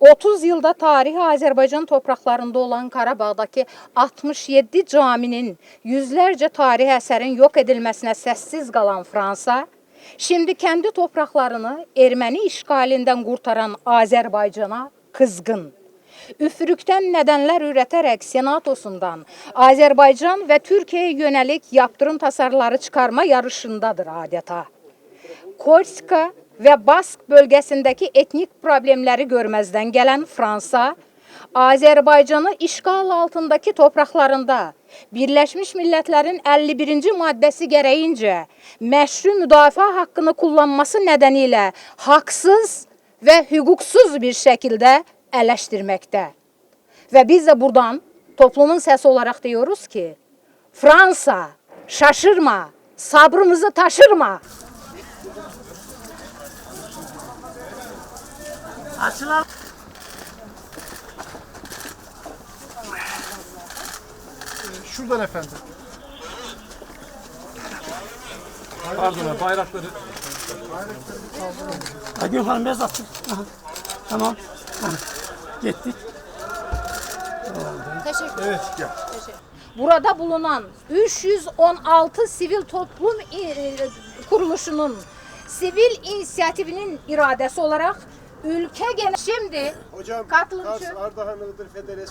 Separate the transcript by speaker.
Speaker 1: 30 yılda tarihi Azerbaycan topraklarında olan Karabağdaki 67 caminin, yüzlerce tarihi eserin yok edilmesine sessiz kalan Fransa, şimdi kendi topraklarını Ermeni işgalinden kurtaran Azerbaycan'a kızgın. Üfürükten nedenler üreterek senatosundan Azerbaycan ve Türkiye'ye yönelik yaptırım tasarıları çıkarma yarışındadır adeta. Korska ve Bask bölgesindeki etnik problemleri görmezden gelen Fransa, Azerbaycan'ı işgal altındaki topraklarında Birleşmiş Milletler'in 51. maddesi gereğince meşru müdafaa hakkını kullanması nedeniyle haksız ve hukuksuz bir şekilde eleştirmekte. Ve biz de buradan toplumun sesi olarak diyoruz ki Fransa şaşırma, sabrımızı taşırma.
Speaker 2: Açılan.
Speaker 3: Şuradan efendim.
Speaker 4: Pardon bayrakları
Speaker 2: Gül Hanım biraz. Aha, Tamam. Gittik.
Speaker 3: Evet gel.
Speaker 1: Burada bulunan 316 sivil toplum e, kuruluşunun sivil inisiyatifinin iradesi olarak ülke genel şimdi
Speaker 5: Hocam
Speaker 1: Katılımcı.
Speaker 5: Kars Ardahan Iğdır Federasyonu